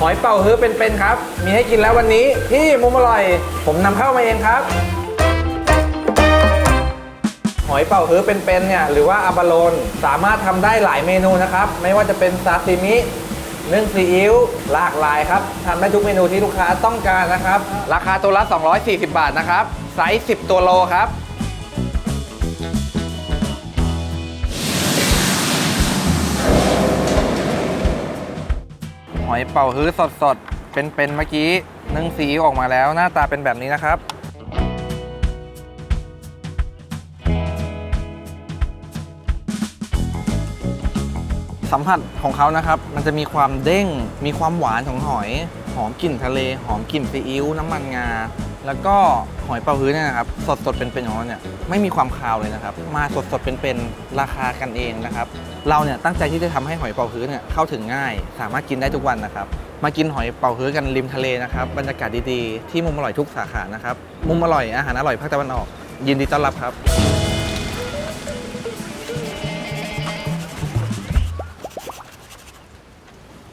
หอยเป่าฮื้อเป็นๆครับ มีให้กินแล้ววันนี้ที่มุมอร่อย ผมนำเข้ามาเองครับ หอยเป่าฮื้อเป็นๆเนี่ยหรือว่าอาบาโลนสามารถทำได้หลายเมนูนะครับ ไม่ว่าจะเป็นซาซิมินึ่งซีอิ๊วหลากหลายครับทำได้ทุกเมนูที่ลูกค้าต้องการนะครับ ราคาตัวละ 240 บาทนะครับไซส์10 ตัวโลครับ หอยเป่าฮื้อสดๆ เป็นๆเมื่อกี้นึ่งซีอิ๊วออกมาแล้วหน้าตาเป็นแบบนี้นะครับ สัมผัสของเขานะครับ มันจะมีความเด้ง มีความหวานของหอย หอมกลิ่นทะเล หอมกลิ่นซีอิ๊วน้ำมันงา แล้วก็หอยเป๋าฮื้อเนี่ยนะครับสดสดๆเป็นๆของเราเนี่ยไม่มีความคาวเลยนะครับ มาสดสดๆเป็นๆราคากันเองนะครับ เราเนี่ยตั้งใจที่จะทำให้หอยเป๋าฮื้อเนี่ยเข้าถึงง่าย สามารถกินได้ทุกวันนะครับ มากินหอยเป๋าฮื้อกันริมทะเลนะครับบรรยากาศดีๆที่มุมอร่อยทุกสาขานะครับมุมอร่อยอาหารอร่อยภาคตะวันออก ยินดีต้อนรับครับ